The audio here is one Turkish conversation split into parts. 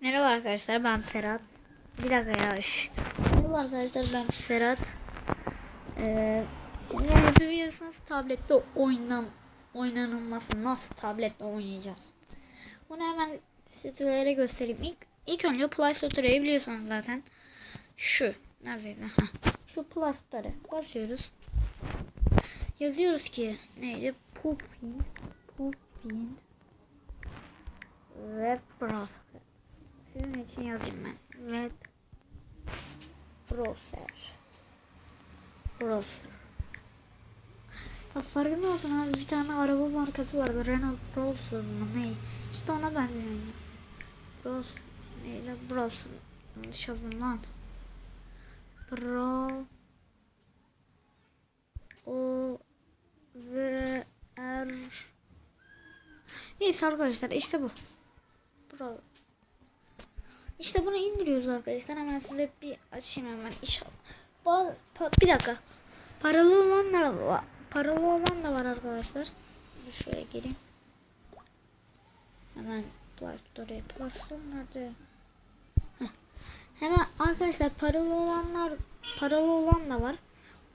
Merhaba arkadaşlar ben Ferhat. Bir dakika ya. Merhaba arkadaşlar ben Ferhat. Ee, şimdi yapabiliyorsanız tablette oynan oynanılması nasıl tablette oynayacağız. Bunu hemen sitelere göstereyim. İlk, ilk önce Play Store'u biliyorsanız zaten. Şu. Neredeydi? Şu Play Store'a basıyoruz. Yazıyoruz ki neydi? Puffin. Puffin. Web browser. Sizin için yazayım ben. Web browser. Browser. Ya farkında olsun abi bir tane araba markası vardı. Renault Browser mı ne? İşte ona benziyor. yani. Browser. Neyle? Browser. Yanlış lan. Bro. O. V. R. Neyse arkadaşlar işte bu. Bro. İşte bunu indiriyoruz arkadaşlar. Hemen size bir açayım hemen inşallah. Bir dakika. Paralı olanlar var. Paralı olan da var arkadaşlar. Şuraya gireyim. Hemen Play Store'ya Play Store nerede? Hemen arkadaşlar paralı olanlar paralı olan da var.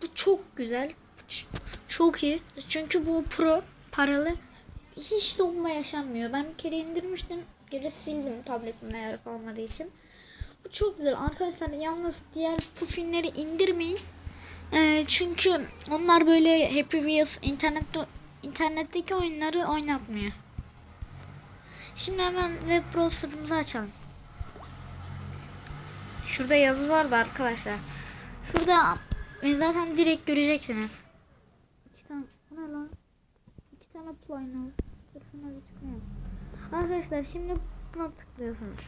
Bu çok güzel. Çok iyi. Çünkü bu pro paralı hiç donma yaşanmıyor. Ben bir kere indirmiştim. Geri sildim tabletimde yer kalmadığı için. Bu çok güzel. Arkadaşlar yalnız diğer puffinleri indirmeyin. Ee, çünkü onlar böyle Happy Wheels internette internetteki oyunları oynatmıyor. Şimdi hemen web browser'ımızı açalım. Şurada yazı vardı arkadaşlar. Şurada e, zaten direkt göreceksiniz. İki tane, ne lan? İki tane. Dur şuna bir tıklayalım. Arkadaşlar şimdi buna tıklıyorsunuz.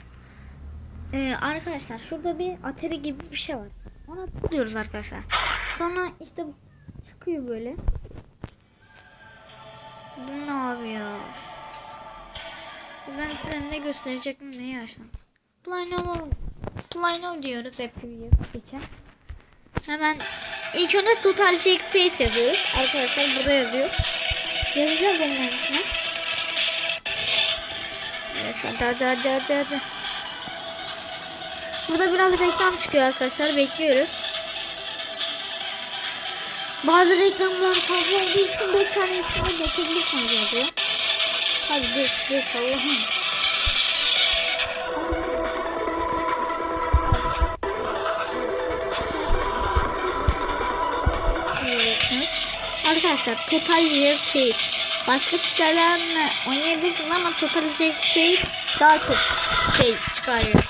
Ee, arkadaşlar şurada bir atari gibi bir şey var. Ona tıklıyoruz arkadaşlar. Sonra işte çıkıyor böyle. Bu ne abi ya? Ben size ne gösterecektim neyi açtım. Plano Plano diyoruz hep geçen. Hemen ilk önce total check face yazıyoruz. Arkadaşlar burada yazıyor. Yazacağız bunların içine. Hadi hadi hadi hadi hadi. Burada biraz reklam çıkıyor arkadaşlar. Bekliyoruz. Bazı reklamlar fazla olduğu için bir tanesini geçebilirsiniz yazıyor. Hadi geç geç Allah'ım. Arkadaşlar Total Year Face. Başka sitelerle oynayabilirsiniz ama Total Year Face daha çok şey çıkarıyor.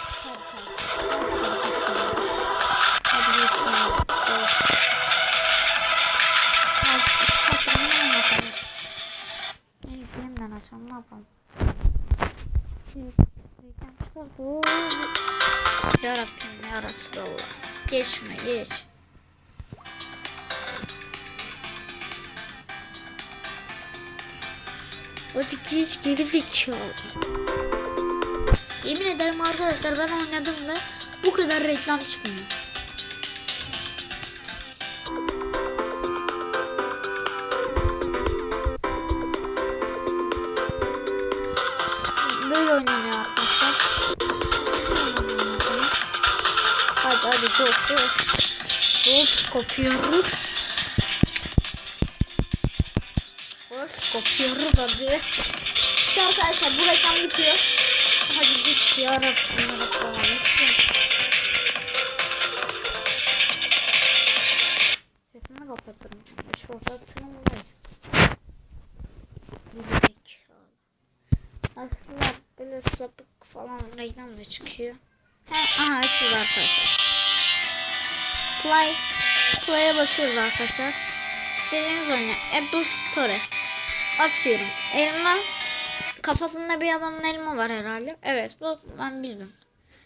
Yarabbim ya Resulallah. Geç şuna geç. Hadi geç geri zekalı. Yemin ederim arkadaşlar ben oynadığımda bu kadar reklam çıkmıyor. Böyle oynanıyor arkadaşlar. Hadi hadi çok çok. Çok kopuyoruz. Kopuyoruz hadi. İşte arkadaşlar bu reklam bitiyor. Hadi git yarabbim yarabbim. Sesini kapatırım. Şu ortasını mı Aslında böyle sapık falan reklam da çıkıyor. He, aha açıldı arkadaşlar. Play. Play'e basıyoruz arkadaşlar. İstediğiniz oyunu Apple Store. Atıyorum. Elma. Kafasında bir adamın elma var herhalde. Evet bu ben bildim.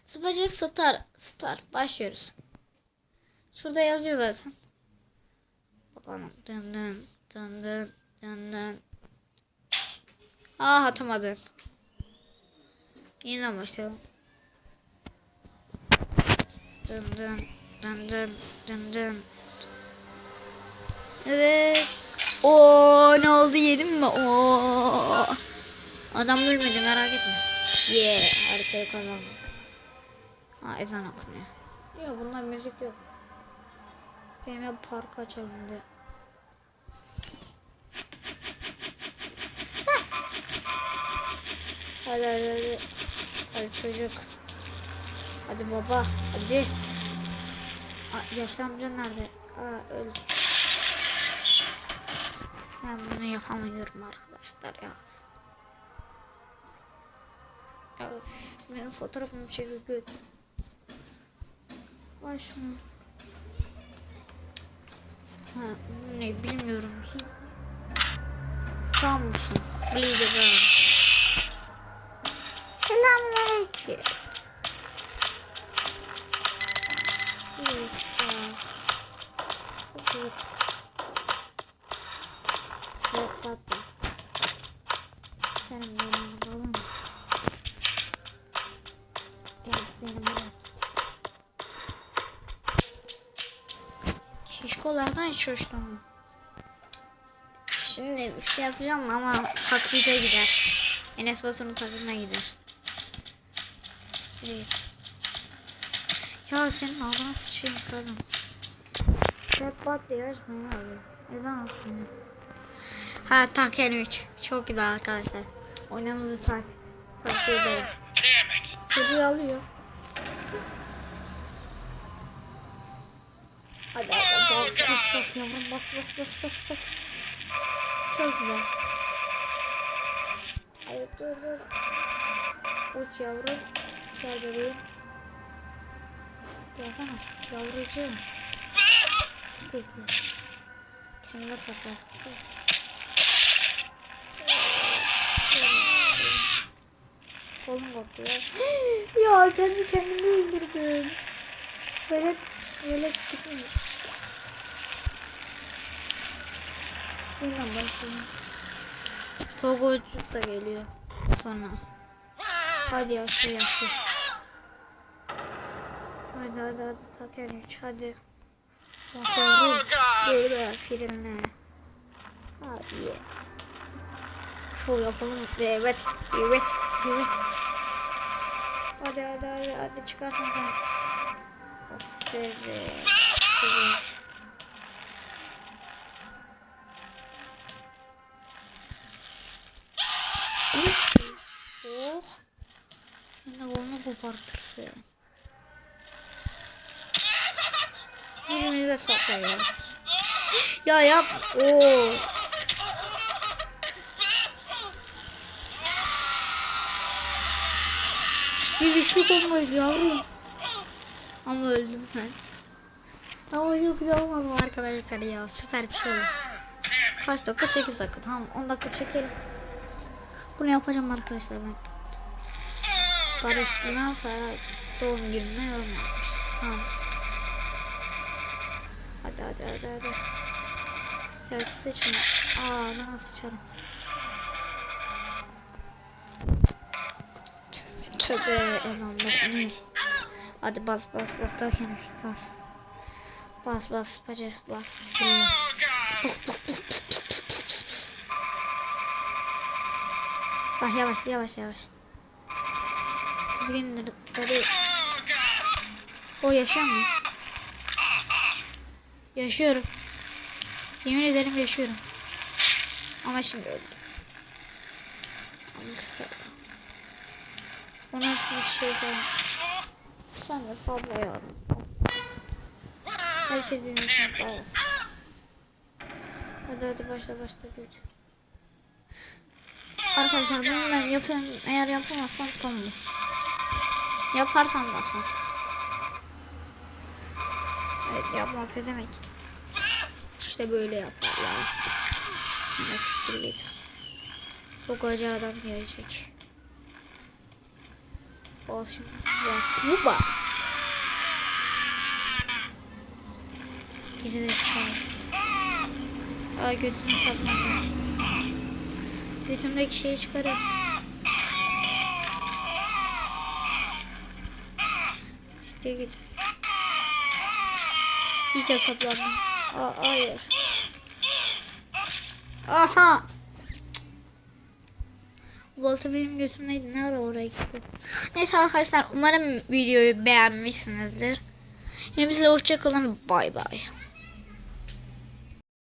Sıfırca star. Star. Başlıyoruz. Şurada yazıyor zaten. Bakalım. Dın dın dın dın dın dın. Aa atamadık. Yine başlayalım. Dın dın dın dın dın dın. Evet. Oo ne oldu yedim mi? Oo. Adam ölmedi merak etme. Yeah haritayı kazandım. Ha ezan okunuyor. Yok bunda müzik yok. Benim ya park diye. Hadi hadi hadi. Hadi çocuk. Hadi baba. Hadi. Aa, yaşlı amca nerede? Aa öldü. Ben bunu yapamıyorum arkadaşlar ya. Ya benim fotoğrafımı çekip götür. Baş mı? Ha, ne bilmiyorum. Sağ mısın? Around. Selamünaleyküm. Şişkolardan hiç hoşlanmam. Şimdi bir şey yapacağım ama taklide gider. Enes Batur'un taklidine gider. Evet. Ya senin ağzına sıçayım kadın. Diye açma ya abi. Neden aslında? Ha Taken 3. Çok güzel arkadaşlar. Oynamamızı tak takip ederim. Çocuğu alıyor. Hadi hadi bas bas bas yavrum bas bas bas bas bas. Çok güzel. Hayır dur dur. Uç yavrum. Gel bebeğim. Gelsene yavrucuğum. Peki. Kendine sakla. Kolum koptu ya. ya kendi kendimi öldürdüm. Velet, velet gitmiş. Bundan başlayayım. Togocuk da geliyor sonra. Hadi yaşlı yaşlı. Hadi hadi hadi taker üç hadi. Bakalım. Böyle filmle. Hadi. Şov yapalım. Evet. Evet. Evet. Hadi hadi hadi hadi çıkarsın sen. Aferin. Aferin. Oh. Yine onu kopartırsın. Birini de saklayalım. Ya yap. Oo. Bir üçlük olmadı yavrum. Ama öldüm ben. Ama çok güzel olmadı arkadaşlar ya. Süper bir şey oldu. Kaç dakika? 8 dakika. Tamam 10 dakika çekelim. Bunu yapacağım arkadaşlar ben. Barışma Ferhat doğum gününe yorum yapmış. Tamam. Hadi hadi hadi hadi. Ya sıçma. Aa ben sıçarım. Tövbe eyvallah. Hadi bas bas bas derken bas. Bas bas bacı bas. Bas bas bas bas bas bas bas bas. Bak yavaş yavaş yavaş. Bugün böyle... O yaşıyor mu? Yaşıyorum. Yemin ederim yaşıyorum. Ama şimdi öldüm. Ama kısa. O nasıl bir şey falan. Sen de sabla yavrum. Her şey ol. Hadi hadi başla başla güç. Arkadaşlar bunu yapıyorum. Eğer yapamazsam son bu. Yaparsam bakmaz. Evet yapma pezemek. İşte böyle yaparlar. Nasıl git. Bu koca adam gelecek. Ol şimdi. Geri de çıkalım. Aa götümü sapladım. Götümdeki şeyi çıkarın. Git git. İyice saplandım. Aa, hayır. Aha. Bu balta benim götümdeydi. Ne ara oraya gitti? Neyse arkadaşlar umarım videoyu beğenmişsinizdir. Bize hoşçakalın. Bay bay.